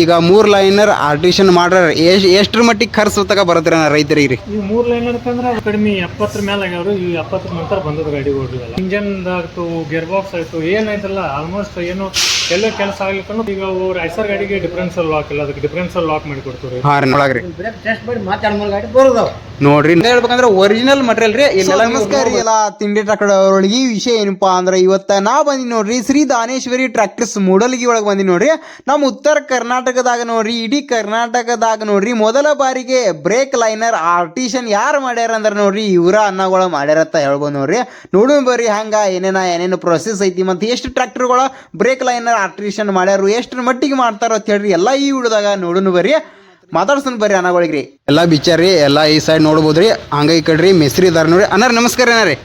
ಈಗ ಮೂರ್ ಲೈನರ್ ಆರ್ಟಿಷನ್ ಮಾಡ್ರ ಎಷ್ಟ್ ಎಷ್ಟ್ರ ಮಟ್ಟಿಗೆ ಖರ್ಚು ತಗ ಬರತ್ರಿ ರೈತರಿಗೆ ರೀ ಈ ಮೂರ್ ಲೈನ್ ಅಂತಂದ್ರೆ ಕಡಿಮೆ ಎಪ್ಪತ್ತರ ಮೇಲೆ ಆಗ್ಯಾವ್ರು. ಈ ಎಪ್ಪತ್ತರ ನಂತರ ಬಂದದ ಗಾಡಿ ಇವೆಲ್ಲ ಇಂಜನ್ ಆಯ್ತು ಗೇರ್ ಬಾಕ್ಸ್ ಆಯ್ತು ಏನಾಯ್ತಲ್ಲ ಆಲ್ಮೋಸ್ಟ್ ಏನು ಎಲ್ಲ ಕೆಲಸ ಆಗ್ಲಿಕ್ಕೂ ಈಗ ಅವ್ರ ಐಸರ್ ಗಾಡಿಗೆ ಡಿಫ್ರೆನ್ಸಲ್ ಲಾಕ್ ಇಲ್ಲ. ಅದಕ್ಕೆ ಡಿಫ್ರೆನ್ಸಲ್ ಲಾಕ್ ಮಾಡಿ ಕೊಡ್ತೀವಿ ಹಾ ರೀ ಗಾಡಿ ಬರೋದವ. ನೋಡ್ರಿ. ಹೇಳ್ಬೇಕಂದ್ರೆ ಒರಿಜಿನಲ್ ಮಟೀರಿಯಲ್ ರೀ. ಇಲ್ಲ ನಮಸ್ಕಾರ ರೀ ಎಲ್ಲ ತಿಂಡಿ ಟ್ರಾಕ್ಟರ್ ಅವರೊಳಗೆ ಈ ವಿಷಯ ಏನಪ್ಪಾ ಅಂದ್ರೆ ಇವತ್ತ ನಾ ಬಂದಿ ನೋಡ್ರಿ ಶ್ರೀ ದಾನೇಶ್ವರಿ ಟ್ರಾಕ್ಟರ್ಸ್ ಮೂಡಲ್ಗಿ ಒಳಗೆ ಬಂದಿ ನೋಡ್ರಿ. ನಮ್ಮ ಉತ್ತರ ಕರ್ನಾಟಕದಾಗ ನೋಡ್ರಿ, ಇಡೀ ಕರ್ನಾಟಕದಾಗ ನೋಡ್ರಿ, ಮೊದಲ ಬಾರಿಗೆ ಬ್ರೇಕ್ ಲೈನರ್ ಆರ್ಟಿಷನ್ ಯಾರು ಮಾಡ್ಯಾರ ಅಂದ್ರೆ ನೋಡ್ರಿ, ಇವರ ಅನ್ನಗಳ ಮಾಡ್ಯಾರತ್ತ ಹೇಳ್ಬೋದು ನೋಡ್ರಿ. ನೋಡು ಬರ್ರಿ ಹಂಗ ಏನೇನ, ಏನೇನು ಪ್ರೊಸೆಸ್ ಐತಿ ಮತ್ತೆ ಎಷ್ಟು ಟ್ರ್ಯಾಕ್ಟರ್ಗಳು ಬ್ರೇಕ್ ಲೈನರ್ ಆರ್ಟಿಷನ್ ಮಾಡ್ಯಾರು ಎಷ್ಟ್ರ ಮಟ್ಟಿಗೆ ಮಾಡ್ತಾರ ಅಂತ ಹೇಳ್ರಿ, ಎಲ್ಲ ಈ ವಿಡಿಯೋದಾಗ ನೋಡುನು ಬರ್ರಿ. ಮಾತಾಡ್ಸನ್ ಬರ್ರಿ ಅನ್ನಗಳಿಗ್ರಿ ಎಲ್ಲ ರೀ ಎಲ್ಲ ಈ ಸೈಡ್ ನೋಡ್ಬೋದ್ರಿ. ಹಂಗ ಈ ಕಡ್ರಿ ಮೆಸ್ರಿ ಇದಾರ ನೋಡ್ರಿ. ಅನ್ನಾರ ನಮಸ್ಕಾರ ಏನಾರೀ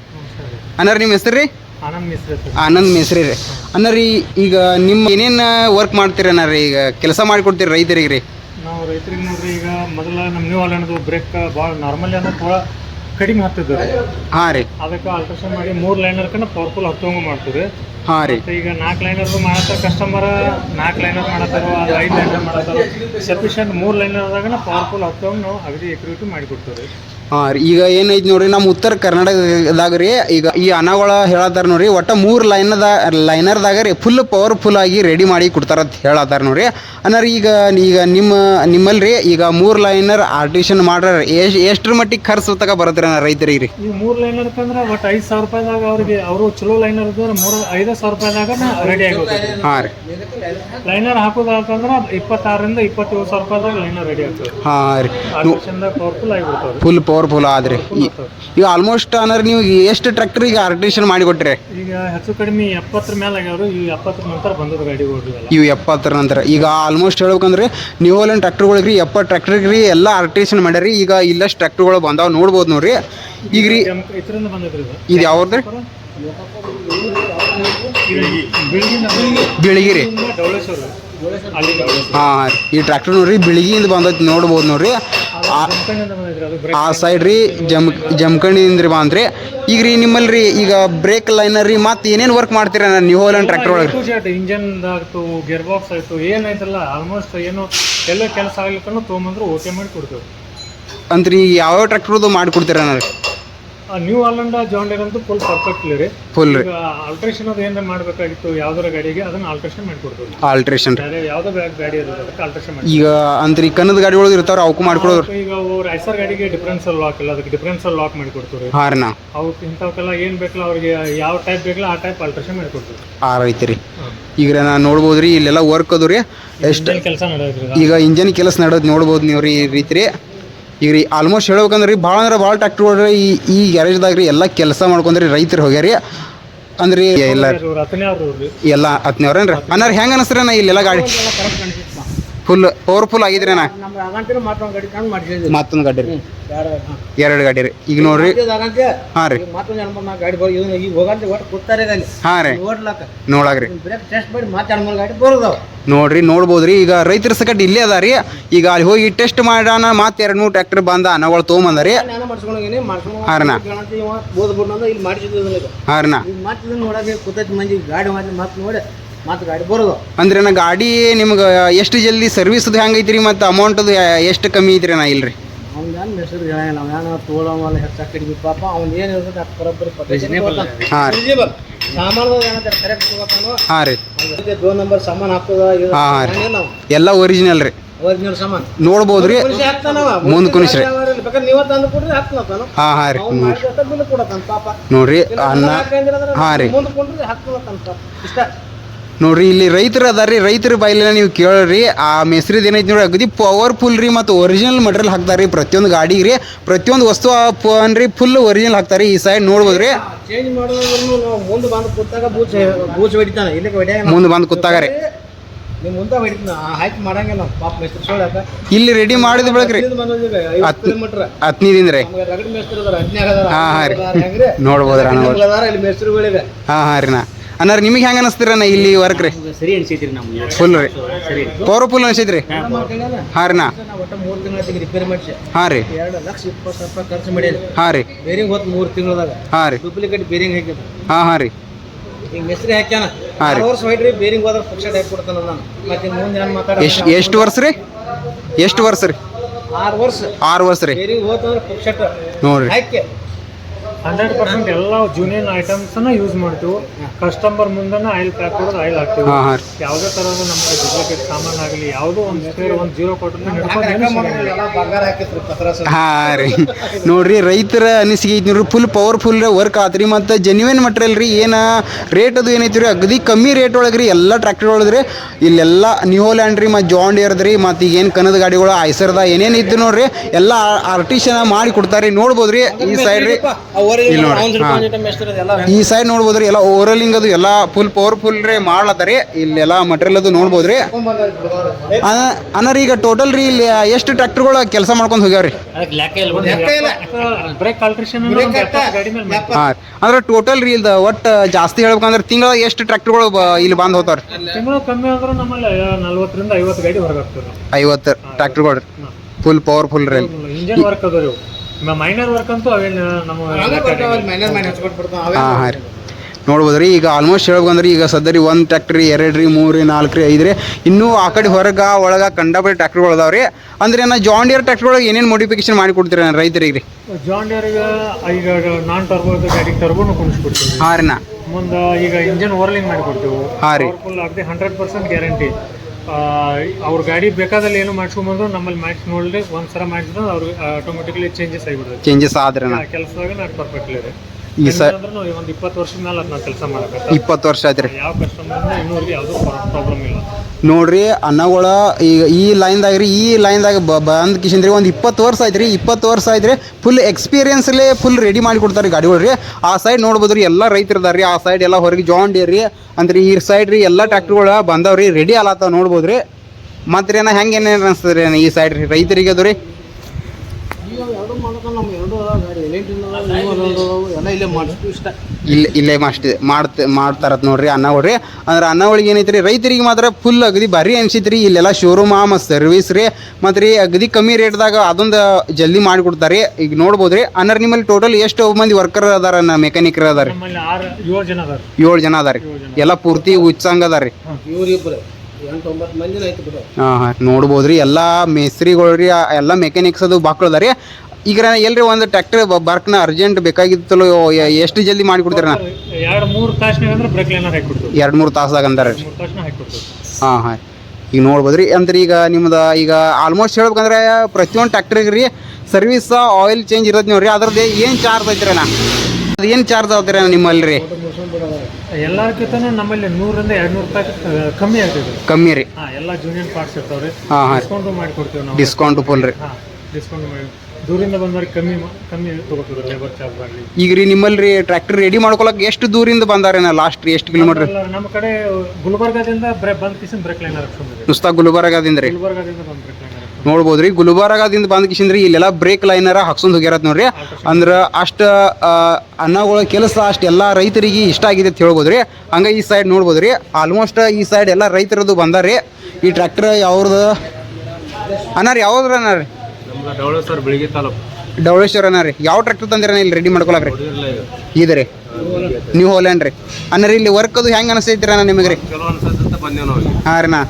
ಅನ್ನಾರ ನಿಮ್ಮ ಹೆಸರು ರೀ ಆನಂದ್ ಮಿಸ್ರಿ ಸರ್ ಆನಂದ್ ಮೆಸ್ರಿ ರೀ. ಅನ್ನಾರಿ ಈಗ ನಿಮ್ಮ ಏನೇನು ವರ್ಕ್ ಮಾಡ್ತೀರಿ ಅನ್ನರಿ ಈಗ ಕೆಲಸ ಮಾಡಿಕೊಡ್ತೀರಿ ರೈತರಿಗೆ ರೀ? ನಾವು ರೈತರಿಗೆ ನೋಡ್ರಿ ಈಗ ಮೊದಲ ನಮ್ಮ ನ್ಯೂ ಆಲ್ಯಾಂಡ್ದು ಬ್ರೇಕ್ ಭಾಳ ನಾರ್ಮಲಿ ಅಂದ್ರೆ ಭಾಳ ಕಡಿಮೆ ಹತ್ತದ ಹಾಂ ರೀ. ಅದಕ್ಕೆ ಆಲ್ಟ್ರೇಷನ್ ಮಾಡಿ ಮೂರು ಲೈನರ್ ಕನ್ನ ಪವರ್ಫುಲ್ ಹತ್ತೋಂಗು ಮಾಡ್ತದೆ ಹಾಂ ರೀ. ಈಗ ನಾಲ್ಕು ಲೈನರ್ ಮಾಡತ್ತಾರ ಕಸ್ಟಮರ್ ನಾಲ್ಕು ಲೈನರ್ ಮಾಡತ್ತಾರೋ ಅದು ಐದು ಲೈನರ್ ಮಾಡತ್ತಾರೋ ಸಫಿಷಿಯಂಟ್ ಮೂರು ಲೈನರ್ದಾಗ ಪವರ್ಫುಲ್ ಹತ್ತೋಂಗ ನಾವು ಅಗದಿ ಎಕ್ರಿವಿಟಿ ಮಾಡಿ ಕೊಡ್ತೀವಿ ಹಾಂ ರೀ ಈಗ ಏನೈತಿ ನೋಡ್ರಿ ನಮ್ಮ ಉತ್ತರ ಕರ್ನಾಟಕದಾಗ ರೀ ಈಗ ಈ ಅನಗಳ ಹೇಳತ್ತಾರ ನೋಡ್ರಿ ಒಟ್ಟ ಮೂರು ಲೈನದ ಲೈನರ್ದಾಗ ರೀ ಫುಲ್ ಪವರ್ಫುಲ್ ಆಗಿ ರೆಡಿ ಮಾಡಿ ಕೊಡ್ತಾರ ಅಂತ ಹೇಳತ್ತಾರ ನೋಡ್ರಿ. ಅನ್ನಾರ ಈಗ ಈಗ ನಿಮ್ಮ ನಿಮ್ಮಲ್ಲಿ ರೀ ಈಗ ಮೂರು ಲೈನರ್ ಆರ್ಟಿಷನ್ ಮಾಡ್ರ ಎಷ್ಟು ಎಷ್ಟ್ರ ಮಟ್ಟಿಗೆ ಖರ್ಚು ತಗ ಬರುತ್ತೆ ರೈತರಿಗೆ ರೀ? ಈ ಮೂರು ಲೈನರ್ ಅಂತಂದ್ರೆ ಒಟ್ಟು ಐದು ಸಾವಿರ ರೂಪಾಯಿದಾಗ ಅವ್ರಿಗೆ ಅವರು ಚಲೋ ಲೈನರ್ ಇದ್ರೆ ಮೂರು ಐದು ಸಾವಿರ ರೂಪಾಯಿದಾಗ ರೆಡಿ ಆಗುತ್ತೆ ಹಾಂ ರೀ. ಲೈನರ್ ಹಾಕೋದಾತಂದ್ರೆ ಇಪ್ಪತ್ತಾರರಿಂದ ಇಪ್ಪತ್ತೇಳು ಸಾವಿರ ರೂಪಾಯಿದಾಗ ಲೈನರ್ ರೆಡಿ ಆಗ್ತದೆ. ಹಾಂ ರೀ. ಪವರ್ಫುಲ್ ಆಗಿಬಿಡ್ತಾವೆ ಫುಲ್ ಪವರ್ಫುಲ್ ಆದ್ರಿ. ಈ- ಈಗ ಆಲ್ಮೋಸ್ಟ್ ಅನ್ನಾರ ನೀವು ಎಷ್ಟು ಟ್ರ್ಯಾಕ್ಟರ್ ಆರ್ಟಿಷನ್ ಮಾಡಿಕೊಟ್ರಿ ಈಗ ಹೆಚ್ಚು ಕಡಿಮೆ ಎಪ್ಪತ್ತರ ಮೇಲೆ ಆಗ್ಯಾವ್ರು ಈ ಎಪ್ಪತ್ತರ ನಂತರ ಬಂದದ ಗಾಡಿಗಳು ಇವೆಲ್ಲ ಇವು ಎಪ್ಪತ್ತರ ನಂತರ. ಈಗ ಆಲ್ಮೋಸ್ಟ್ ಹೇಳ್ಬೇಕಂದ್ರೆ ನೀವು ಅಲ್ಲಿ ಟ್ರ್ಯಾಕ್ಟರ್ಗಳಿಗೆ ರೀ ಎಪ್ಪತ್ತು ಟ್ರ್ಯಾಕ್ಟರ್ಗೆ ರೀ ಎಲ್ಲ ಆರ್ಟಿಷನ್ ಮಾಡ್ಯಾರಿ ಈಗ ಇಲ್ಲಷ್ಟು ಟ್ರ್ಯಾಕ್ಟರ್ಗಳು ಬಂದಾವ ನೋಡ್ಬೋದು ನೋಡ್ರಿ. ಈಗ ರೀ ಕೆಂಪ್- ಇದ್ರಿಂದ ಬಂದದ್ರಿ ಇದು. ಇದು ಬಿಳಿಗಿರಿ ಅಲ್ಲಿ ಹಾಂ ಈ ಟ್ರ್ಯಾಕ್ಟರ್ ನೋಡ್ರಿ ಬಿಳಿಗಿಯಿಂದ ಬಂದೈತಿ ನೋಡ್ಬೋದು ನೋಡ್ರಿ. ಆ- ಸೈಡ್ ರೀ ಜಮ್ ಜಮ್ಕಂಡಿಂದ್ರಿ ಬಂದ್ರಿ. ಈಗ ರೀ ನಿಮ್ಮಲ್ಲಿ ರೀ ಈಗ ಬ್ರೇಕ್ ಲೈನರ್ ರೀ ಮತ್ತೆ ಏನೇನು ವರ್ಕ್ ಮಾಡ್ತೀರ ನ್ಯೂ ಹೋಲನ್ ಟ್ರ್ಯಾಕ್ಟರ್ ಒಳಗೆ? ಇಂಜನ್ ಆಯ್ತು ಗೇರ್ ಬಾಕ್ಸ್ ಆಯ್ತು ಏನಾಯ್ತಲ್ಲ ಆಲ್ಮೋಸ್ಟ್ ಏನು ಎಲ್ಲ ಕೆಲಸ ಆಗ್ಲಿಕ್ಕೂ ತೊಗೊಂಬಂದ್ರು ಓಕೆ ಮಾಡಿ ಕೊಡ್ತೇವೆ. ಅಂತ್ರಿ ಯಾವ್ಯಾವ ಟ್ರ್ಯಾಕ್ಟರ್ದು ಮಾಡಿಕೊಡ್ತೀರ ರೀ? ನ್ಯೂ ಆಲ್ಯಾಂಡ್ ಜಾಂಡೇರ್ ಅಂತೂ ಫುಲ್ ಪರ್ಫೆಕ್ಟ್ ರೀ. ಫುಲ್ ರೀ. ಆಲ್ಟ್ರೇಷನ್ ಅದು ಏನಾರ ಮಾಡಬೇಕಾಗಿತ್ತು? ಯಾವ್ದಾರ ಗಾಡಿಗೆ ಅದನ್ನ ಆಲ್ಟ್ರೇಷನ್ ಮಾಡ್ಕೊಡ್ತೀವಿ ಕೊಡ್ತೇವೆ ಆಲ್ಟ್ರೇಷನ್ ಯಾವ್ದೋ ಗಾಡಿ ಅದು ಅದಕ್ಕೆ ಆಲ್ಟ್ರೇಷನ್ ಮಾಡಿ ಈಗ ಈ ಕನ್ನದ ಗಾಡಿಗಳು ಇರ್ತಾವ್ರ ಅವಕ್ಕೂ ಮಾಡ್ಕೊಡೋರು. ಈಗ ಅವ್ರ ಐಸರ್ ಗಾಡಿಗೆ ಡಿಫ್ರೆನ್ಸ್ ಲಾಕ್ ಇಲ್ಲ ಅದಕ್ಕೆ ಡಿಫ್ರೆನ್ಸ್ ಲಾಕ್ ಮಾಡಿ ಕೊಡ್ತೀವಿ ಹಾಂ ರೀ ನಾ ಅವಕ್ಕೆ ಇಂಥವಕ್ಕೆಲ್ಲ ಏನು ಬೇಕಲ್ಲ ಅವ್ರಿಗೆ ಯಾವ ಟೈಪ್ ಬೇಕಲ್ಲ ಆ ಟೈಪ್ ಆಲ್ಟ್ರೇಷನ್ ಮಾಡಿ ಆರ್ ಆ ರೈತ ರೀ. ಈಗ ನಾನು ನೋಡ್ಬೋದು ರೀ ಇಲ್ಲೆಲ್ಲ ವರ್ಕ್ ಅದು ರೀ. ಎಷ್ಟು ಕೆಲಸ ನಡೆಯೋದ್ರಿ ಈಗ. ಇಂಜಿನ್ ಕೆಲಸ ನಡೆದು ನೋಡ್ಬೋದು ನೀವು ರೀ ಈ ರೀತಿ ರೀ. ಈಗ ರೀ ಆಲ್ಮೋಸ್ಟ್ ಹೇಳ್ಬೇಕಂದ್ರೆ ರೀ ಭಾಳ ಅಂದ್ರೆ ಭಾಳ ಟ್ರ್ಯಾಕ್ಟರ್ ಹೊಡ್ರಿ ಈ ಈ ಗ್ಯಾರೇಜ್ದಾಗ ರೀ ಎಲ್ಲ ಕೆಲಸ ಮಾಡ್ಕೊಂಡ್ರಿ ರೈತರು ಹೋಗ್ಯಾರಿ ಅಂದ್ರೆ ಎಲ್ಲ ಎಲ್ಲ ಹತ್ತನೇ ಅವ್ರು ರೀ ಎಲ್ಲ ಹತ್ನೇವ್ರೇನ್ರಿ ಅನ್ನಾರ ಹೆಂಗೆ ಅನಸ್ರಿ ನಾ ಇಲ್ಲೆಲ್ಲ ಗಾಡಿ? ಫುಲ್ ಪವರ್ಫುಲ್ ಆಗಿದ್ರಿ ನಾ ನಮ್ಮ ಮತ್ತೊಂದು ಗಾಡಿ ಕಂಡು ಮಾಡಿಸಿದ್ವಿ. ಮತ್ತೊಂದು ಗಾಡಿ ರೀ. ಎರಡು ಗಾಡಿ ರೀ. ಈಗ ನೋಡ್ರಿ. ಹಾ ರೀ. ಮತ್ತೊಂದು ಎರಡು ಮೂರು ನಾಲ್ಕು ಗಾಡಿ ಬರೋ ಇದನ್ನ ಈಗ ಹೋಗಂತ ಒಟ್ಟು ಕೊಡ್ತಾರೆ ಅಲ್ಲಿ. ಹಾಂ ರೀ. ಓಡ್ಲಕ್ಕ ನೋಡಾಗ್ರಿ ಬ್ರೇಕ್ ಟೆಸ್ಟ್ ಮಾಡಿ ಮತ್ತೆ ಎರಡು ಮೂರು ಗಾಡಿ ಬರೋದವ. ನೋಡ್ರಿ ನೋಡ್ಬೋದ್ರಿ ಈಗ ರೈತರ ಸಕಟ್ ಇಲ್ಲೇ ಅದ ರೀ. ಈಗ ಅಲ್ಲಿ ಹೋಗಿ ಟೆಸ್ಟ್ ಮಾಡೋಣ ಮತ್ತೆ ಎರಡು ಮೂರು ಟ್ರ್ಯಾಕ್ಟರ್ ಬಂದ ಅನ್ನಗಳು ತೊಗೊಂಬಂದ ರೀ. ಹಾರಣ ಹಾರಣ ಮತ್ತೆ ನೋಡಕ್ಕೆ ಕೂತೈತಿ ಮಂದಿ ಗಾಡಿ ಮತ್ತೆ ನೋಡಿ. ಮತ್ತೆ ಗಾಡಿ ಬರೋದು. ಅಂದ್ರೆ ನಾ ಗಾಡಿ ನಿಮ್ಗೆ ಎಷ್ಟು ಜಲ್ದಿ ಸರ್ವಿಸ್ದು ಹೆಂಗೈತ್ರಿ ಮತ್ತೆ ಮತ್ತು ಅಮೌಂಟದು ಎಷ್ಟು ಕಮ್ಮಿ ಐತ್ರಿ ನಾ ಇಲ್ರಿ? ಅವ್ನ ಏನು ನಾವು ಏನೋ ತೊಗೊಳವಲ್ಲ ಹೆಚ್ಚು ಕಡಿಮೆ ಪಾಪ ಅವ್ನು ಏನು ಇರ್ತದೆ ಅಷ್ಟು ಬರೋಬ್ಬರಿ ಹಾಂ ರೀ. ಸಾಮಾನು ಏನಂತಾರೆ ಕರೆಕ್ಟ್ ತಗೋತಾನೋ ಹಾಂ ರೀ. ದೋ ನಂಬರ್ ಸಾಮಾನು ಹಾಕೋದ ಇದು ಹಾಂ, ರೀ. ಎಲ್ಲ ಒರಿಜಿನಲ್ ರೀ. ಒರಿಜಿನಲ್ ಸಾಮಾನು. ನೋಡ್ಬೋದು ರೀ ಮುಂದ್ ಕುಣಿಸ್ರಿ. ಬೇಕಾದ್ರೆ ನೀವ ತಂದು ಕೊಡ್ರಿ ಹಾಕ್ತಾನ ಹಾಂ ಹಾಂ ರೀ. ನೋಡ್ರಿ ಅನ್ನ ಹಾಂ ರೀ. ಇಷ್ಟ. ನೋಡ್ರಿ ಇಲ್ಲಿ ರೈತರು ಅದಾರ ರೀ ರೈತರ ಬಾಯಿಲೆಲ್ಲ ನೀವು ಕೇಳ್ರಿ. ಆ ಮೆಸ್ರಿದು ಏನೈತಿ ನೋಡಿ ಅಗದಿ ಪವರ್ಫುಲ್ ರೀ ಮತ್ತು ಒರಿಜಿನಲ್ ಮಟೀರಿಯಲ್ ಹಾಕ್ತಾರೆ ರೀ ಪ್ರತಿಯೊಂದು ಗಾಡಿಗೆ ರೀ. ಪ್ರತಿಯೊಂದು ವಸ್ತು ಫೋನ್ ರೀ ಫುಲ್ ಒರಿಜಿನಲ್ ಹಾಕ್ತಾರೆ ಈ ಸೈಡ್ ನೋಡ್ಬೋದು ರೀ ಮುಂದೆ ಬಂದು ಕೂತಾಗ ಮುಂದೆ ಬಂದು ರೀ. ಇಲ್ಲಿ ರೆಡಿ ಮಾಡಿದ ಬೆಳಕ್ ರೀ. ರೀ ಹಾಂ ಹಾಂ ರೀ. ನೋಡ್ಬೋದ್ರಿ ಹಾಂ ಹಾಂ ರೀ ನಾ. ಅನ್ನಾರ ನಿಮಗೆ ಹೆಂಗೆ ಅನಿಸ್ತೀರ ನಾ ಇಲ್ಲಿ ವರ್ಕ್ ರೀ? ಸರಿ ಅನ್ಸೈತ್ರಿ ನಮ್ಗೆ. ಫುಲ್ ರೀ? ಪವರ್ಫುಲ್ ಅನ್ಸೈತ್ರಿ? ಮಾಡ್ಕೊಂಡಲ್ಲ ಹಾಂ ರೀ ನಾ ಒಟ್ಟು ಮೂರು ತಿಂಗಳ ರಿಪೇರಿ ಮಾಡಿಸಿ. ಹಾಂ ರೀ. ಎರಡು ಲಕ್ಷ ಇಪ್ಪತ್ತು ಸಾವಿರ ರೂಪಾಯಿ ಖರ್ಚು ಮಾಡಿ ಹಾಂ ರೀ. ಬೇರಿಂಗ್ ಹೊತ್ತು ಮೂರು ತಿಂಗಳದಾಗ. ಹಾಂ ರೀ. ಡೂಪ್ಲಿಕೇಟ್ ಬೇರಿಂಗ್ ಹಾಕಿದ್ರು ಹಾಂ ಹಾಂ ರೀ. ಈಗ ಮಿಸ್ತ್ರಿ ಹಾಕ್ಯಾನ. ಹಾ ರೀ. ಆರು ವರ್ಷ ಹೊಯ್ಡ್ರಿ ಬೇರಿಂಗ್ ಹೋದ್ರೆ ಫಿಕ್ಸೆಡ್ ಹಾಕಿ ಕೊಡ್ತಾನ ನಾನು ಮತ್ತೆ ಮುಂದೆ ನಾನು ಮಾತಾಡ ಎಷ್ಟು ಎಷ್ಟು ವರ್ಷ ರೀ? ಎಷ್ಟು ವರ್ಷ ರೀ? ಆರು ವರ್ಷ. ಆರು ವರ್ಷ ರೀ. ಬೇರಿಂಗ್ ಹೋದ್ರೆ ಫಿಕ್ಸೆಡ್ ನೋಡ್ರಿ. ಹಾಕಿ. ಹಂಡ್ರೆಡ್ ಪರ್ಸೆಂಟ್ ಎಲ್ಲ ಜೂನಿಯನ್ ಐಟಮ್ಸನ್ನ ಯೂಸ್ ಮಾಡ್ತೀವಿ. ಕಸ್ಟಮರ್ ಮುಂದೆ ಆಯಿಲ್ ಪ್ಯಾಕ್ ಕೊಡೋದು ಆಯಿಲ್ ಹಾಕ್ತೀವಿ. ರೀ ಯಾವುದೇ ಥರದ ನಮಗೆ ಡೂಪ್ಲಿಕೇಟ್ ಸಾಮಾನು ಆಗಲಿ ಯಾವುದೋ ಒಂದು ಸ್ಪೇರ್ ಒಂದು ಜೀರೋ ಕೊಟ್ಟರೆ ಹಾ ರೀ. ನೋಡ್ರಿ ರೈತರ ಅನಿಸಿಕೆ ಐತಿ ನೋಡ್ರಿ ಫುಲ್ ಪವರ್ಫುಲ್ ವರ್ಕ್ ಆತ್ರಿ. ಮತ್ತು ಜೆನ್ಯೂನ್ ಮಟ್ರಿಯಲ್ ರೀ ಏನು ರೇಟ್ ಅದು ಏನೈತಿ ರೀ ಅಗದಿ ಕಮ್ಮಿ ರೇಟ್ ಒಳಗೆ ರೀ ಎಲ್ಲ ಟ್ರ್ಯಾಕ್ಟರ್ ಒಳಗೆ ಇಲ್ಲೆಲ್ಲ ನ್ಯೂಲ್ಯಾಂಡ್ ರೀ ಮತ್ತು ಜಾಂಡ್ ಇರದ್ರಿ ರೀ ಮತ್ತು ಈಗ ಏನು ಕನದ ಗಾಡಿಗಳು ಐಸರ್ದ ಏನೇನು ಇತ್ತು ನೋಡ್ರಿ ಎಲ್ಲ ಆರ್ಟಿಷನ್ ಮಾಡಿ ಕೊಡ್ತಾರೆ. ನೋಡ್ಬೋದು ರೀ ಈ ಸೈಡ್ ರೀ. ಇಲ್ಲಿ. ಈ ಸೈಡ್ ನೋಡ್ಬೋದ್ರಿ ಎಲ್ಲ ಓವರಲಿಂಗ್ ಅದು ಎಲ್ಲ ಫುಲ್ ಪವರ್ಫುಲ್ ರೀ ಮಾಡ್ಲತ್ತಾರಿ ಇಲ್ಲೆಲ್ಲ ಮಟೀರಿಯಲ್ ಅದು ನೋಡ್ಬೋದ್ರಿ. ಅನ್ನಾರ ಈಗ ಟೋಟಲ್ ರೀ ಇಲ್ಲಿ ಎಷ್ಟು ಟ್ರ್ಯಾಕ್ಟರ್ಗಳು ಕೆಲಸ ಮಾಡ್ಕೊಂಡು ಹೋಗ್ಯಾವ್ರಿ? ಬ್ರೇಕ್ ಆಲ್ಟ್ರೇಷನ್ ಗಾಡಿ ಮೇಲೆ ಮಾಡ್ತೀವಿ. ಹಾಂ ಅಂದ್ರೆ ಟೋಟಲ್ ರೀ ಇಲ್ದ ಒಟ್ಟು ಜಾಸ್ತಿ ಹೇಳ್ಬೇಕಂದ್ರೆ ತಿಂಗಳ ಎಷ್ಟು ಟ್ರ್ಯಾಕ್ಟರ್ಗಳು ಇಲ್ಲಿ ಬಂದು ನಲ್ವತ್ತರಿಂದ ಐವತ್ತು ಟ್ರ್ಯಾಕ್ಟರ್ಗಳು ಫುಲ್ ಪವರ್ಫುಲ್ ರೀ ಇಂಜನ್ ವರ್ಕ್ ಅದ ರೀ ಮೈನರ್ ವರ್ಕ್ ಅಂತೂ ನಮ್ಮ ಮೈನರ್ ಮೈನ್ ಹಚ್ಕೊಟ್ಬಿಡ್ತಾವ ಅವೇ ಹಾಂ ಹಾಂ ರೀ. ನೋಡ್ಬೋದು ರೀ ಈಗ ಆಲ್ಮೋಸ್ಟ್ ಹೇಳ್ಬೇಕಂದ್ರೆ ಈಗ ಸದ್ಯ ರೀ ಒಂದು ಟ್ರ್ಯಾಕ್ಟ್ರಿ ಎರಡು ರೀ ಮೂರು ರೀ ನಾಲ್ಕು ರೀ ಐದು ರೀ. ಇನ್ನೂ ಆ ಕಡೆ ಹೊರಗೆ ಒಳಗೆ ಕಂಡಬರಿ ಟ್ರ್ಯಾಕ್ಟರ್ಗಳು ಅದಾವೆ ರೀ ಅಂದ್ರೆ ನಾ ಜಾನ್ ಡಿಯರ್ ಟ್ರ್ಯಾಕ್ಟರ್ ಒಳಗೆ ಏನೇನು ಮೋಡಿಫಿಕೇಶನ್ ಮಾಡಿ ಕೊಡ್ತೀರ ರೈತರಿಗೆ? ರೀ ಜಾನ್ ಡೇರಿಗೆ ಈಗ ನಾನ್ ಟರ್ಬೋ ಗಾಡಿ ಟರ್ಬೋನು ಕುಣಿಸ್ಬಿಡ್ತೀವಿ ಹಾಂ ರೀ ನಾ. ಮುಂದೆ ಈಗ ಇಂಜಿನ್ ಓರ್ಲಿಂಗ್ ಮಾಡಿಕೊಡ್ತೀವಿ ಹಾಂ ರೀ. ಫುಲ್ ಆಗದೆ ಹಂಡ್ರೆಡ್ ಪರ್ಸೆಂಟ್ ಗ್ಯಾರಂಟಿ ಅವ್ರ ಗಾಡಿ ಬೇಕಾದಲ್ಲಿ ಏನು ಮಾಡ್ಸ್ಕೊಂಬಂದ್ರು ನಮ್ಮಲ್ಲಿ ಮ್ಯಾಚ್ ನೋಡಿದ್ರೆ ಒಂದ್ಸಲ ಮ್ಯಾಚ್ ಮಾಡಿದ್ರೆ ಅವ್ರಿಗೆ ಆಟೋಮೆಟಿಕ್ಲಿ ಚೇಂಜಸ್ ಆಗಿಬಿಡುತ್ತೆ. ಚೇಂಜಸ್ ಆದ್ರೆ ಕೆಲಸದಾಗ ನಾಟ್ ಪರ್ಫೆಕ್ಟ್ಲಿ ರೀ ಈ ಸ ಒಂದು ಇಪ್ಪತ್ತು ವರ್ಷದ ಮೇಲೆ ನಾವು ಕೆಲಸ ಮಾಡಬೇಕು ಇಪ್ಪತ್ತು ವರ್ಷ ಆಯ್ತು ರೀ ಯಾವ ಕಸ್ಟಮರ್ನ ಇನ್ನೂರಿಗೆ ಯಾವುದೂ ಪ್ರಾಬ್ಲಮ್ ಇಲ್ಲ. ನೋಡ್ರಿ ಅನ್ನಗಳ ಈಗ ಈ ಲೈನ್ದಾಗ ರೀ ಈ ಲೈನ್ದಾಗ ಬಂದ್ ಕಿಶನ್ ರೀ ಒಂದು ಇಪ್ಪತ್ತು ವರ್ಷ ಆಯ್ತು ರೀ ಇಪ್ಪತ್ತು ವರ್ಷ ಆಯ್ತು ರೀ ಫುಲ್ ಎಕ್ಸ್ಪೀರಿಯನ್ಸ್ಲೇ ಫುಲ್ ರೆಡಿ ಮಾಡಿ ಕೊಡ್ತಾರೆ ಗಾಡಿಗಳು ರೀ. ಆ ಸೈಡ್ ನೋಡ್ಬೋದು ರೀ ಎಲ್ಲ ರೈತರು ಇದಾರೆ ರೀ ಆ ಸೈಡ್ ಎಲ್ಲ ಹೊರಗೆ ಜಾಂಡ್ ರೀ. ಅಂದ್ರೆ ಈ ಸೈಡ್ ರೀ ಎಲ್ಲ ಟ್ರ್ಯಾಕ್ಟರ್ಗಳು ಬಂದವ್ರಿ ರೆಡಿ ಆಲತ್ತಾವ ನೋಡ್ಬೋದು ರೀ. ಮತ್ತೆ ರೀ ಹೆಂಗೆ ಏನೇನು ಅನಿಸ್ತದೆ ರೀ ಈ ಸೈಡ್ ರೀ? ರೈತರಿಗೆ ಅದು ರೀ ಈಗ ಎರಡು ಮಾಡ್ಕೊಂಡು ನಮ್ಮ ಎರಡು ಗಾಡಿ ಎಲೆಂಟಿನ ಎಲ್ಲ ಇಲ್ಲೇ ಇಲ್ಲೇ. ಮಾಸ್ತಿ ಮಾಡ್ತ ಮಾಡ್ತಾರತ್ ನೋಡ್ರಿ ಅನ್ನ ಹೊಡ್ರಿ ಅಂದ್ರೆ ಅನ್ನಗಳಿಗೆ ಏನೈತೆ ರೀ ರೈತರಿಗೆ ಮಾತ್ರ ಫುಲ್ ಅಗದಿ ಭಾರಿ ಅನ್ಸಿತ್ರಿ ರೀ ಇಲ್ಲೆಲ್ಲ ಆ ಮತ್ತು ಸರ್ವಿಸ್ ರೀ. ಮತ್ತು ರೀ ಅಗದಿ ಕಮ್ಮಿ ರೇಟ್ದಾಗ ಅದೊಂದು ಜಲ್ದಿ ಮಾಡಿಕೊಡ್ತಾರೆ. ಈಗ ನೋಡ್ಬೋದು ರೀ ಅನ್ನರ್ ನಿಮ್ಮಲ್ಲಿ ಟೋಟಲ್ ಎಷ್ಟು ಮಂದಿ ವರ್ಕರ್ ಅದಾರ ಮೆಕ್ಯಾನಿಕರ್ ಅದಾರ? ಏಳು ಜನ ಅದಾರ. ಏಳು ಜನ ಅದಾರ. ರೀ ಎಲ್ಲ ಪೂರ್ತಿ ಉಚ್ಚಂಗ ಅದಾರ. ರೀ ಹಾಂ ಹಾಂ. ನೋಡ್ಬೋದು ರೀ ಎಲ್ಲ ಮೇಸ್ತ್ರಿಗಳು ರೀ ಎಲ್ಲ ಮೆಕ್ಯಾನಿಕ್ಸ್ ಅದು ಬಾಕ್ಳು ಅದ ರೀ ಈಗ ಎಲ್ರಿ ಒಂದು ಟ್ರ್ಯಾಕ್ಟರ್ ಬರ್ಕ್ನ ಅರ್ಜೆಂಟ್ ಬೇಕಾಗಿತ್ತು ಎಷ್ಟು ಜಲ್ದಿ ಮಾಡಿಕೊಡ್ತೀರ ಎರಡು ಮೂರು ತಾಸ್ನಾಗ ಅಂದ್ರೆ ಬ್ರೇಕ್ ಲೈನರ್ ಹಾಕಿಬಿಡ್ತೀವಿ ಎರಡು ಮೂರು ತಾಸ್ದಾಗ ಅಂದಾರ. ರೀ ಮೂರು ತಾಸ್ನ ಹಾಕಿಬಿಡ್ತೀವಿ ಹಾಂ ಹಾಂ. ಈಗ ನೋಡ್ಬೋದ್ರಿ ಅಂದ್ರೆ ಈಗ ನಿಮ್ದು ಈಗ ಆಲ್ಮೋಸ್ಟ್ ಹೇಳ್ಬೇಕಂದ್ರೆ ಪ್ರತಿಯೊಂದು ಟ್ಯಾಕ್ಟ್ರಿಗೆ ರೀ ಸರ್ವಿಸ್ ಆಯಿಲ್ ಚೇಂಜ್ ಇರೋದು ನೋಡ್ರಿ ಅದ್ರದ್ದು ಏನು ಚಾರ್ಜ್ ಐತ್ರಿ ಅಣ್ಣ? ಅದು ಏನು ಚಾರ್ಜ್ ಆಗ್ತೀರ ನಿಮ್ಮಲ್ಲಿ ರೀ? ಎಲ್ಲಕ್ಕಿಂತ ನಮ್ಮಲ್ಲಿ ನೂರಿಂದ ಎರಡು ನೂರು ರೂಪಾಯಿ ಕಮ್ಮಿ ಆಗ್ತದೆ ಕಮ್ಮಿ ರೀ. ಹಾಂ ಎಲ್ಲ ಜೂನಿಯರ್ ಪಾರ್ಟ್ಸ್ ಇರ್ತಾವ್ರಿ. ಹಾಂ ಹಾಂ. ಡಿಸ್ಕೌಂಟು ಮಾಡಿಕೊಡ್ತೀವಿ ನಾವು. ಡಿಸ್ಕೌಂಟ್ ಫುಲ್ ರೀ. ಹಾಂ ಡಿಸ್ಕೌಂಟ್ ಮಾಡಿ. ದೂರಿಂದ ಬಂದವ್ರಿಗೆ ಕಮ್ಮಿ ಕಮ್ಮಿ ತಗೋತದ ಲೇಬರ್ ಚಾರ್ಜ್ ಆಗಲಿ. ಈಗ ರೀ ನಿಮ್ಮಲ್ಲಿ ರೀ ಟ್ರ್ಯಾಕ್ಟರ್ ರೆಡಿ ಮಾಡ್ಕೊಳಕ್ಕೆ ಎಷ್ಟು ದೂರಿಂದ ಬಂದಾರೇನ ಲಾಸ್ಟ್ ರೀ ಎಷ್ಟು ಕಿಲೋಮೀಟ್ರ್ ನಮ್ಮ ಕಡೆ ಗುಲ್ಬರ್ಗಾದಿಂದ ಬ್ರೇ ಬಂದ್ ಕಿಸಿನ ಬ್ರೇಕ್ ಲೈನ್ ಹಾಕ್ಸ್ಕೊಂಡಿದ್ದೀವಿ. ನುಸ್ತಾ ಗುಲ್ಬರ್ಗದಿಂದ ರೀ? ಗುಲ್ಬರ್ಗಾದಿಂದ ಬಂದ್ ಬ್ರೇಕ್ ಲೈನ್ ನೋಡ್ಬೋದು ರೀ ಗುಲ್ಬರ್ಗದಿಂದ ಬಂದ್ ರೀ ಇಲ್ಲೆಲ್ಲ ಬ್ರೇಕ್ ಲೈನರ ಹಾಕ್ಸೊಂದು ಹೋಗ್ಯಾರತ್ ನೋಡ್ರಿ. ಅಂದ್ರೆ ಅಷ್ಟು ಅನ್ನಗಳ ಕೆಲಸ ಅಷ್ಟು ಎಲ್ಲ ರೈತರಿಗೆ ಇಷ್ಟ ಆಗಿದೆ ಅಂತ ಹೇಳ್ಬೋದು ರೀ. ಹಂಗೆ ಈ ಸೈಡ್ ನೋಡ್ಬೋದು ರೀ ಆಲ್ಮೋಸ್ಟ್ ಈ ಸೈಡ್ ಎಲ್ಲ ರೈತರದ್ದು ಬಂದಾರ. ರೀ ಈ ಟ್ರ್ಯಾಕ್ಟರ್ ಯಾವ್ದು ಅನ್ನಾರಿ ಯಾವ್ದ್ರ ಅಣ್ಣ ರೀ? ನಮ್ದು ಡವಳ ಸರ್ ಬೆಳಿಗ್ಗೆ ತಾಲೂಕು. ರೀ. ಯಾವ ಟ್ರ್ಯಾಕ್ಟರ್ ತಂದಿರ ಇಲ್ಲಿ ರೆಡಿ ಮಾಡ್ಕೊಳಕ್ರಿ? ಇದೆ. ರೀ. ನೀವು ಹೋಲ್ಯಾಂಡ್ ರೀ. ಅನ್ನ ರೀ ಇಲ್ಲಿ ವರ್ಕ್ ಅದು ಹೆಂಗೆ ಅನಿಸ್ತೈತಿ ಅಣ್ಣ ನಿಮಗೆ ರೀ? ಚಲೋ ಹಾ ರೀ ನಾ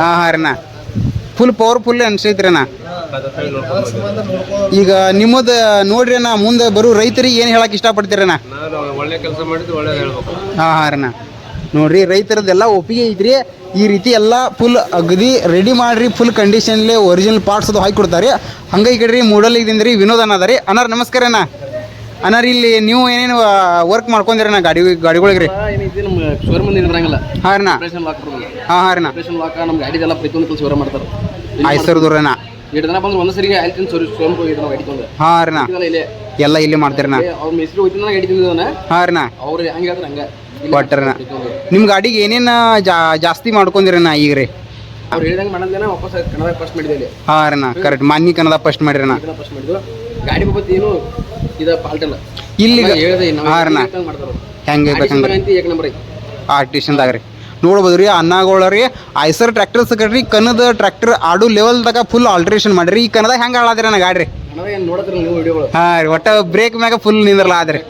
ಹಾಂ ಹಾಂ ರೀ ನಾ ಫುಲ್ ಪವರ್ಫುಲ್ ಅನ್ಸೈತ್ರಿ ಅಣ್ಣ. ಈಗ ನಿಮ್ಮದು ನೋಡ್ರಿ ಅಣ್ಣ ಮುಂದೆ ಬರೋ ರೈತರಿಗೆ ಏನು ಹೇಳಕ್ಕೆ ಇಷ್ಟಪಡ್ತೀರಣ್ಣ ನಾವು ಒಳ್ಳೆ ಕೆಲಸ ಮಾಡಿದ್ದು ಒಳ್ಳೇದು ಹೇಳ್ಬೇಕು. ಹಾಂ ಹಾಂ ರೀ ನೋಡ್ರಿ ರೈತರದ್ದೆಲ್ಲ ಒಪ್ಪಿಗೆ ಐತ್ರಿ. ಈ ರೀತಿ ಎಲ್ಲ ಫುಲ್ ಅಗದಿ ರೆಡಿ ಮಾಡ್ರಿ ಫುಲ್ ಕಂಡೀಷನ್ಲೇ ಒರಿಜಿನಲ್ ಪಾರ್ಟ್ಸ್ ಅದು ಹಾಕಿ ಕೊಡ್ತಾರೆ ಹಂಗೆ ಈ ಕಡೆ ರೀ ಮೂಡಲ್ ಇದ್ದೀನಿ ರೀ ವಿನೋದ್ ಅನ್ನ ಅದ ರೀ ಅನ್ನಾರ ನಮಸ್ಕಾರ ಅಣ್ಣ. ಅನ್ನಾರ ಇಲ್ಲಿ ನೀವು ಏನೇನು ವರ್ಕ್ ಮಾಡ್ಕೊಂಡಿರಣ್ಣ ಗಾಡಿ ಗಾಡಿಗಳಿಗೆ ರೀ? ಬರಂಗಿಲ್ಲ ಹಾಂ ರೀ ಅಣ್ಣ. ಹಾಂ ಹಾಂ ರೀ ಅಣ್ಣ. ಆಪರೇಷನ್ ಲಾಕ್ ನಮ್ಮ ಗಾಡಿದೆಲ್ಲ ಪ್ರತಿಯೊಂದು ಕೆಲಸ ಶೋರ ಮಾಡ್ತಾರೆ. ಆಯ್ಸರ್ದು ರೀ ಅಣ್ಣ. ಎರಡು ದಿನ ಬಂದ್ರೆ ಒಂದ್ ಸರಿಗೆ ಆಯ್ತು ಸೋರಿ ಶೋರೂಮ್ ಹೋಗಿದ್ದು ನಾವು ಗಾಡಿ ಹಾಂ ರೀ ಅಣ್ಣ. ಎಲ್ಲ ಇಲ್ಲಿ ಮಾಡ್ತೀರಣ್ಣ ಅವ್ರ ಮಿಸ್ತ್ರಿ ಏನೇನ ಹಾಂ ರೀ ನಾ. ಅವ್ರು ಹಂಗೆ ಹೇಳ್ತಾರೆ ಹಂಗೆ? ಕೊಟ್ಟರಣ್ಣ ನಿಮ್ಮ ಗಾಡಿಗೆ ಏನೇನು ಜಾ ಜಾಸ್ತಿ ಮಾಡ್ಕೊಂಡಿರಣ್ಣ ಈಗ ರೀ? ಅವ್ರು ಹೇಳಿದಂಗೆ ಮಾಡೋದೇನ ವಾಪಸ್ ಕನ್ನಡ ಫಸ್ಟ್ ಮಾಡಿದ್ದೆ ಇಲ್ಲಿ ಹಾಂ ರೀ ಕರೆಕ್ಟ್ ಮಾನ್ಯ ಕನ್ನಡ ಫಸ್ಟ್ ಮಾಡಿರಿ ಅಣ್ಣ ಫಸ್ಟ್ ಮಾಡಿದ್ದು ಗಾಡಿ ಬಾಬತ್ ಏನು ಇದ ಪಾಲ್ಟ್ ಇಲ್ಲ. ಹೇಳಿದೆ ಹಾಂ ರೀ ಅಣ್ಣ ಹೆಂಗೆ ಏಕ ನಂಬರ್ ಐತಿ. ಆರ್ಟಿಷನ್ದಾಗ ರೀ. ನೋಡ್ಬೋದು ರೀ ಅನ್ನಗಳ ರೀ ಐಸರ್ ಟ್ರ್ಯಾಕ್ಟರ್ ಸಕಟ್ರಿ ಕನ್ನದ ಟ್ರ್ಯಾಕ್ಟರ್ ಆಡು ಲೆವೆಲ್ದಾಗ ಫುಲ್ ಆಲ್ಟ್ರೇಷನ್ ಮಾಡಿರಿ. ಈ ಕನ್ನದ ಹೆಂಗೆ ಹಾಳಾದ್ರಿ ನಾ ಗಾಡಿ ರೀ? ಹಾಂ ರೀ ಒಟ್ಟ ಬ್ರೇಕ್ ಮ್ಯಾಗ ಫುಲ್ ನಿಂದ್ರಲ್ಲ ಆದ್ರಿ.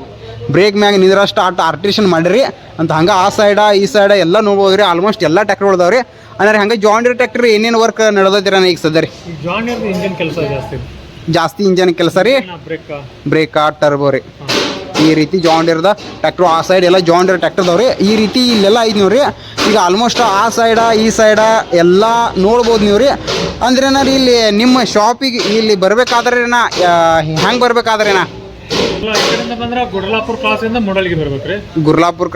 ಬ್ರೇಕ್ ಮ್ಯಾಗ ನಿಂದ್ರ ಸ್ಟಾರ್ಟ್ ಆರ್ಟಿಷನ್ ಮಾಡಿರಿ. ಅಂತ ಹಂಗೆ ಆ ಸೈಡ ಈ ಸೈಡ ಎಲ್ಲ ನೋಡ್ಬೋದು ರೀ ಆಲ್ಮೋಸ್ಟ್ ಎಲ್ಲ ಟ್ಯಾಕ್ಟರ್ ರೀ ಅಂದ್ರೆ ಹಂಗೆ ಜಾಂಡಿರ್ ಟ್ಯಾಕ್ಟರ್ ಏನೇನು ವರ್ಕ್ ನಡೆದೈತಿರ ಈಗ ಸದ್ಯ ರೀ? ಇಂಜಿನ್ ಕೆಲಸ ಜಾಸ್ತಿ. ಜಾಸ್ತಿ ಇಂಜನ್ ಕೆಲಸ ರೀ. ಬ್ರೇಕ್ ಬ್ರೇಕ ಟರ್ಬೋ ರೀ. ಈ ರೀತಿ ಜಾಂಡಿರ್ದ ಟ್ಯಾಕ್ಟ್ರು ಆ ಸೈಡ್ ಎಲ್ಲ ಜಾಂಡಿರ್ ಟ್ಯಾಕ್ಟರ್ದವ್ರಿ ಈ ರೀತಿ ಇಲ್ಲೆಲ್ಲ ಐದು ನೋಡ್ರಿ ಈಗ ಆಲ್ಮೋಸ್ಟ್ ಆ ಸೈಡ ಈ ಸೈಡ ಎಲ್ಲ ನೋಡ್ಬೋದು ನೀವು ರೀ ಅಂದ್ರೆ ಏನಾರ ಇಲ್ಲಿ ನಿಮ್ಮ ಶಾಪಿಗೆ ಇಲ್ಲಿ ಬರ್ಬೇಕಾದ್ರೆ ನಾ ಹೆಂಗೆ ಬರ್ಬೇಕಾದ್ರೆ ನಾ ಕ್ರಾಸ್ ಬಂದ್ರೆ ಇಂದ ಮೂಡಲ್ಗೆ ಬರ್ಬೇಕ್ರಿ. ಗುರ್ಲಾಪುರ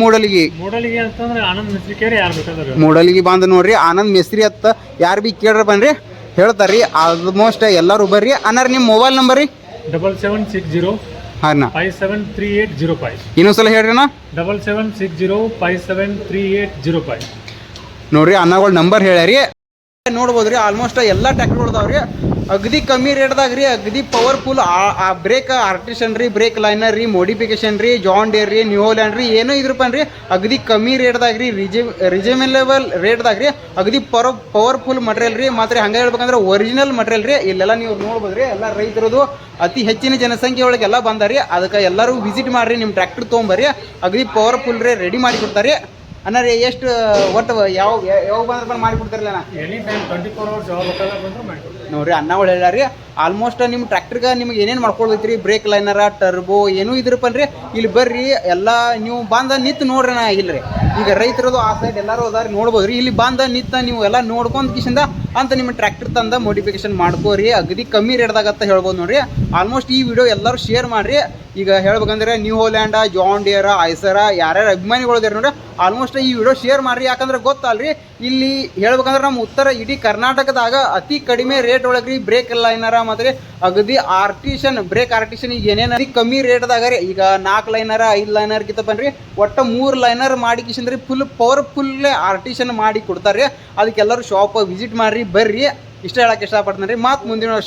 ಮೂಡಲಿಗಿ. ಮೂಡಲಿಗೆ ಅಂತಂದ್ರೆ ಆನಂದ್ ಯಾರು ಬೇಕಾದ್ರೆ ಮೂಡಲಿಗಿ ಬಂದು ನೋಡ್ರಿ ಆನಂದ್ ಮಿಸ್ತ್ರಿ ಅತ್ತ ಯಾರು ಬಿ ಕೇಳ್ರ ಬನ್ರಿ ಹೇಳ್ತಾರ್ರಿ. ಆಲ್ಮೋಸ್ಟ್ ಎಲ್ಲರೂ ಬರ್ರಿ. ಅನ್ನಾರ ನಿಮ್ಮ ಮೊಬೈಲ್ ನಂಬರ್ ರೀ? ಡಬಲ್ ಸೆವೆನ್ ಸಿಕ್ಸ್ ಜೀರೋ ಹಾಂ five seven three eight zero five ಇನ್ನೊಂದ್ಸಲ ಹೇಳ್ರಿ ಅಣ್ಣ. Double seven six zero five seven three eight zero five ನೋಡ್ರಿ ಅನ್ನಗಳ ನಂಬರ್ ಹೇಳ್ಯಾರಿ. ನೋಡ್ಬೋದ್ರಿ ಆಲ್ಮೋಸ್ಟ್ ಎಲ್ಲ ಟ್ಯಾಕ್ಟರ್ಗಳದಾವ್ರಿ ಅಗದಿ ಕಮ್ಮಿ ರೇಟ್ದಾಗ ರೀ, ಅಗದಿ ಪವರ್ಫುಲ್ ಆ ಬ್ರೇಕ್ ಆರ್ಟಿಷನ್ ರೀ ಬ್ರೇಕ್ ಲೈನರ್ ರೀ ಮೋಡಿಫಿಕೇಶನ್ ರೀ ಜಾನ್ ಡೇರ್ ರೀ ನ್ಯೂ ಲ್ಯಾಂಡ್ ರೀ, ಏನೋ ಇದ್ರಪ್ಪ ರೀ, ಅಗದಿ ಕಮ್ಮಿ ರೇಟ್ದಾಗ ರೀ ರಿಜಿ ರಿಜಮೇಲೆಬಲ್ ರೇಟ್ದಾಗ ರೀ, ಅಗದಿ ಪವರ್ ಪವರ್ಫುಲ್ ಮಟೀರಿಯಲ್ ರೀ, ಮಾತ್ರ ಹಂಗೆ ಹೇಳ್ಬೇಕಂದ್ರೆ ಒರಿಜಿನಲ್ ಮಟೀರಿಯಲ್ ರೀ, ಇಲ್ಲೆಲ್ಲ ನೀವು ನೋಡ್ಬೋದ್ರಿ, ಎಲ್ಲ ರೈತರದು ಅತಿ ಹೆಚ್ಚಿನ ಜನಸಂಖ್ಯೆ ಒಳಗೆಲ್ಲ ಬಂದಾರಿ ಅದಕ್ಕೆ ಎಲ್ಲರೂ ವಿಸಿಟ್ ಮಾಡ್ರಿ ನಿಮ್ಮ ಟ್ರ್ಯಾಕ್ಟರ್ ತೊಗೊಂಬರ್ರಿ, ಅಗದಿ ಪವರ್ಫುಲ್ ರೀ ರೆಡಿ ಮಾಡಿ ಕೊಡ್ತಾರೆ ಅನ್ನಾರ ಎಷ್ಟು ಒಟ್ಟು ಯಾವ ಯಾವಾಗ ಬಂದ್ರೆ ಬಂದು ಮಾಡಿ ಕೊಡ್ತಾರಲ್ಲ ನಾ any time twenty four hours ಯಾವಾಗ ಬೇಕಾದ್ರೆ ಬಂದ್ರೆ ಮಾಡ್ಕೊಡ್ತೀವಿ ನೋಡ್ರಿ ಅನ್ನಗಳು ರೀ ಆಲ್ಮೋಸ್ಟ್ ನಿಮ್ಮ ಟ್ರ್ಯಾಕ್ಟರ್ಗೆ ನಿಮ್ಗೆ ಏನೇನು ಮಾಡ್ಕೊಳ್ತೈತ್ರಿ ಬ್ರೇಕ್ ಲೈನರ ಟರ್ಬೋ ಏನೂ ಇದ್ರಪ್ಪನ್ರಿ ಇಲ್ಲಿ ಬರ್ರಿ ಎಲ್ಲ ನೀವು ಬಂದ ನಿಂತು ನೋಡ್ರಿ ನಾ ಇಲ್ರಿ. ಈಗ ರೈತರದು ಆ ಸೈಡ್ ಎಲ್ಲರೂ ಅದಾರಿ ನೋಡ್ಬೋದು ರೀ ಇಲ್ಲಿ ಬಂದ ನಿಂತ ನೀವು ಎಲ್ಲ ನೋಡ್ಕೊಂಡ್ ಕಿಶಿಂದ ಅಂತ ನಿಮ್ಮ ಟ್ರ್ಯಾಕ್ಟರ್ ತಂದ ಮೋಡಿಫಿಕೇಶನ್ ಮಾಡ್ಕೋರಿ. ಅಗದಿ ಕಮ್ಮಿ ರೇಟ್ದಾಗ ಅಂತ ಹೇಳ್ಬೋದು ನೋಡ್ರಿ. ಆಲ್ಮೋಸ್ಟ್ ಈ ವಿಡಿಯೋ ಎಲ್ಲರೂ ಶೇರ್ ಮಾಡ್ರಿ. ಈಗ ಹೇಳ್ಬೇಕಂದ್ರೆ ನ್ಯೂ ಹೋಲ್ಯಾಂಡ ಜಾನ್ ಡಿಯರ ಐಸರ ಯಾರ್ಯಾರು ಅಭಿಮಾನಿಗಳು ಇದಾರೆ ನೋಡ್ರಿ ಆಲ್ಮೋಸ್ಟ್ ಈ ವಿಡಿಯೋ ಶೇರ್ ಮಾಡ್ರಿ, ಯಾಕಂದ್ರೆ ಗೊತ್ತಲ್ರಿ, ಇಲ್ಲಿ ಹೇಳ್ಬೇಕಂದ್ರೆ ನಮ್ಮ ಉತ್ತರ ಇಡೀ ಕರ್ನಾಟಕದಾಗ ಅತಿ ಕಡಿಮೆ ರೇಟ್ ಒಳಗೆ ರೀ ಬ್ರೇಕ್ ಏನಾರ ಮಾತ್ರ, ಅಗದಿ ಆರ್ಟಿಷನ್ ಬ್ರೇಕ್ ಆರ್ಟಿಷನ್ ಈಗ ಏನೇನು ಅತಿ ಕಮ್ಮಿ ರೇಟ್ದಾಗ ರೀ, ಈಗ ನಾಲ್ಕು ಲೈನರ ಐದು ಲೈನರ್ ಕಿತ್ತ ಬನ್ರಿ, ಒಟ್ಟು ಮೂರು ಲೈನರ್ ಮಾಡಿ ಕಿಶನ್ರಿ ಫುಲ್ ಪವರ್ಫುಲ್ ಆರ್ಟಿಷನ್ ಮಾಡಿ ಕೊಡ್ತಾರೆ ಅದಕ್ಕೆಲ್ಲರೂ ಶಾಪ್ ವಿಸಿಟ್ ಮಾಡ್ರಿ, ಬರ್ರಿ, ಇಷ್ಟ ಹೇಳಕ್ಕೆ ಇಷ್ಟಪಡ್ತೀನಿ ರೀ, ಮಾತು ಮುಂದಿನ ವರ್ಷ